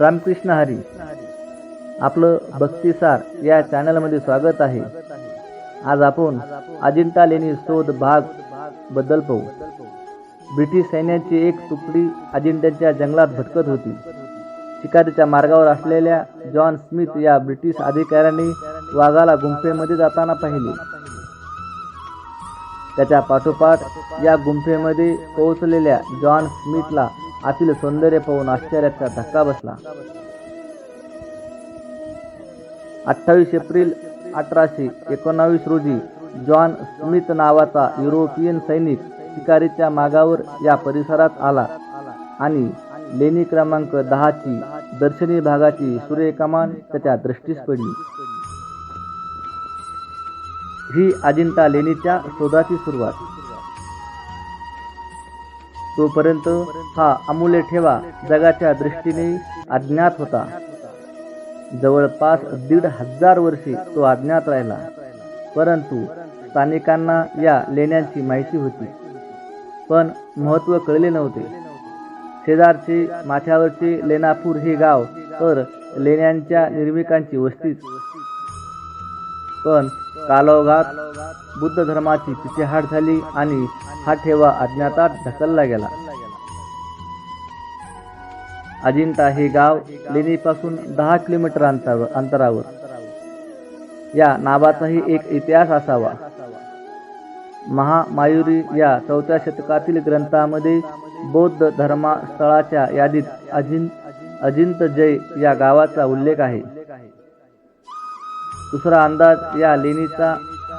रामकृष्ण हरी. आपलं भक्तिसार या चॅनलमध्ये स्वागत आहे. आज आपण अजिंठा लेणी शोध भागबद्दल पाहू. ब्रिटिश सैन्याची एक तुकडी अजिंठ्याच्या जंगलात भटकत होती. शिकारीच्या मार्गावर असलेल्या जॉन स्मिथ या ब्रिटिश अधिकाऱ्यांनी वाघाला गुंफेमध्ये जाताना पाहिले. त्याच्या पाठोपाठ या गुंफेमध्ये पोहोचलेल्या जॉन स्मिथला आतील सौंदर्य पाहून आश्चर्याचा धक्का बसला. अठ्ठावीस एप्रिल अठराशे एकोणावीस रोजी जॉन स्मिथ नावाचा युरोपियन सैनिक शिकारीच्या मागावर या परिसरात आला आणि लेणी क्रमांक दहाची दर्शनी भागाची सूर्यकमान त्याच्या दृष्टीस पडली. ही अजिंठा लेणीच्या शोधाची सुरुवात. तोपर्यंत हा अमूल्य ठेवा जगाच्या दृष्टीने अज्ञात होता. जवळपास दीड हजार वर्षे तो अज्ञात राहिला. परंतु स्थानिकांना या लेण्यांची माहिती होती. पण महत्त्व कळले नव्हते. शेजारचे माथ्यावरचे लेनापूर हे गाव तर लेण्यांच्या निर्मिकांची वस्तीच. पण कालोगात बुद्ध धर्माची पिछेहाट झाली आणि हा ठेवा अज्ञातात ढकलला गेला. अजिंठा हे गाव लेणीपासून दहा किलोमीटर अंतरावर अंतरावर. या नावाचाही एक इतिहास असावा. महामायुरी या चौथ्या शतकातील ग्रंथामध्ये बौद्ध धर्मस्थळाच्या यादीत अजिं अजिंत जय या गावाचा उल्लेख आहे. दुसरा अंदाज या लेणीचा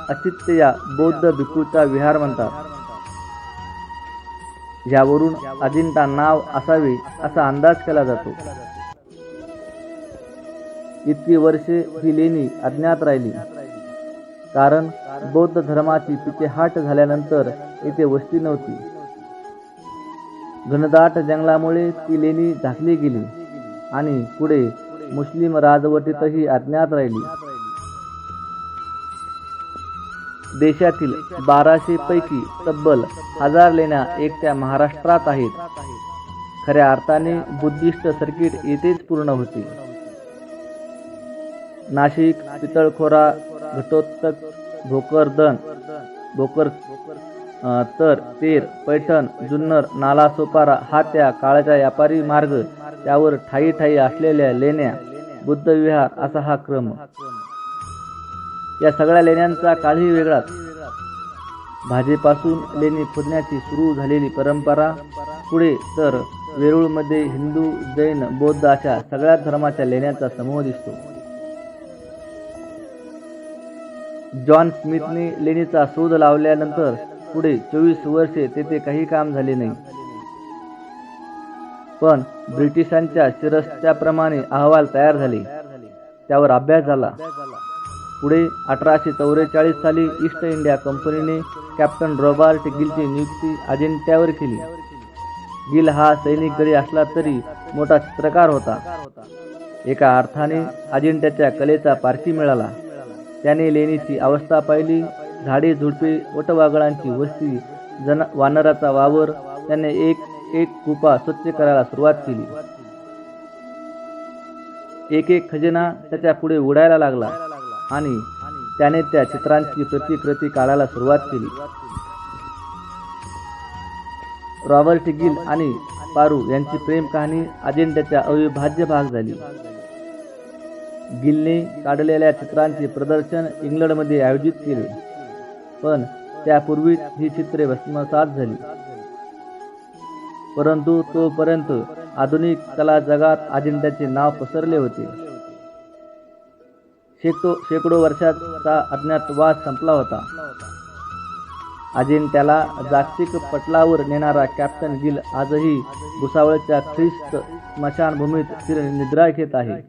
अचित्य या बौद्ध भिकूचा विहार म्हणतात. यावरून अजिंठा नाव असावे असा अंदाज केला जातो. इतकी वर्षे ही लेणी अज्ञात राहिली. कारण बौद्ध धर्माची पिछेहाट झाल्यानंतर येथे वस्ती नव्हती. घनदाट जंगलामुळे ती लेणी झाकली गेली आणि पुढे मुस्लिम राजवटीतही अज्ञात राहिली. देशातील बाराशे पैकी तब्बल हजार लेण्या एकट्या महाराष्ट्रात आहेत. खऱ्या अर्थाने बुद्धिस्ट सर्किट येथेच पूर्ण होते. नाशिक पितळखोरा घटोत्तक भोकरदन भोकर तर तेर पैठण जुन्नर नालासोपारा हा त्या काळाचा व्यापारी मार्ग. त्यावर ठाई ठाई असलेल्या लेण्या बुद्धविहार असा हा क्रम. या सगळ्या लेण्यांचा काळही वेगळाच. भाजेपासून लेणी खोदण्याची सुरू झालेली परंपरा पुढे तर वेरूळमध्ये हिंदू जैन बौद्ध अशा सगळ्या धर्माच्या लेण्यांचा समूह दिसतो. जॉन स्मिथने लेणीचा शोध लावल्यानंतर पुढे चोवीस वर्षे तेथे काही काम झाले नाही. पण ब्रिटिशांच्या शिरस्त्याप्रमाणे अहवाल तयार झाले. त्यावर अभ्यास झाला. पुढे अठराशे चौवेचाळीस साली ईस्ट इंडिया कंपनीने कॅप्टन रॉबर्ट गिलची नियुक्ती अजिंठ्यावर केली. गिल हा सैनिक जरी असला तरी मोठा चित्रकार होता. एका अर्थाने अजिंठ्याच्या कलेचा पारखी मिळाला. त्याने लेणीची अवस्था पाहिली झाडे झुडपे वटवागळांची वस्ती जन वानराचा वावर त्याने एक एक कुपा स्वच्छ करायला सुरुवात केली. एक एक खजिना त्याच्या पुढे उडायला लागला. आणि त्याने त्या चित्रांची प्रतिकृती काढायला सुरुवात केली. रॉबर्ट गिल आणि पारू यांची प्रेम कहाणी अजेंड्याच्या अविभाज्य भाग झाली. गिलने काढलेल्या चित्रांचे प्रदर्शन इंग्लंडमध्ये आयोजित केले पण त्यापूर्वीच ही चित्रे भस्मसात झाली. परंतु तोपर्यंत आधुनिक कला जगात अजेंड्याचे नाव पसरले होते. शेकडो शेकडो वर्षाचा अज्ञातवास संपला होता. अजिंठ्याला जागतिक पटलावर नेणारा कॅप्टन गिल आजही भुसावळच्या ख्रिस्त स्मशानभूमीत निद्रा घेत आहे.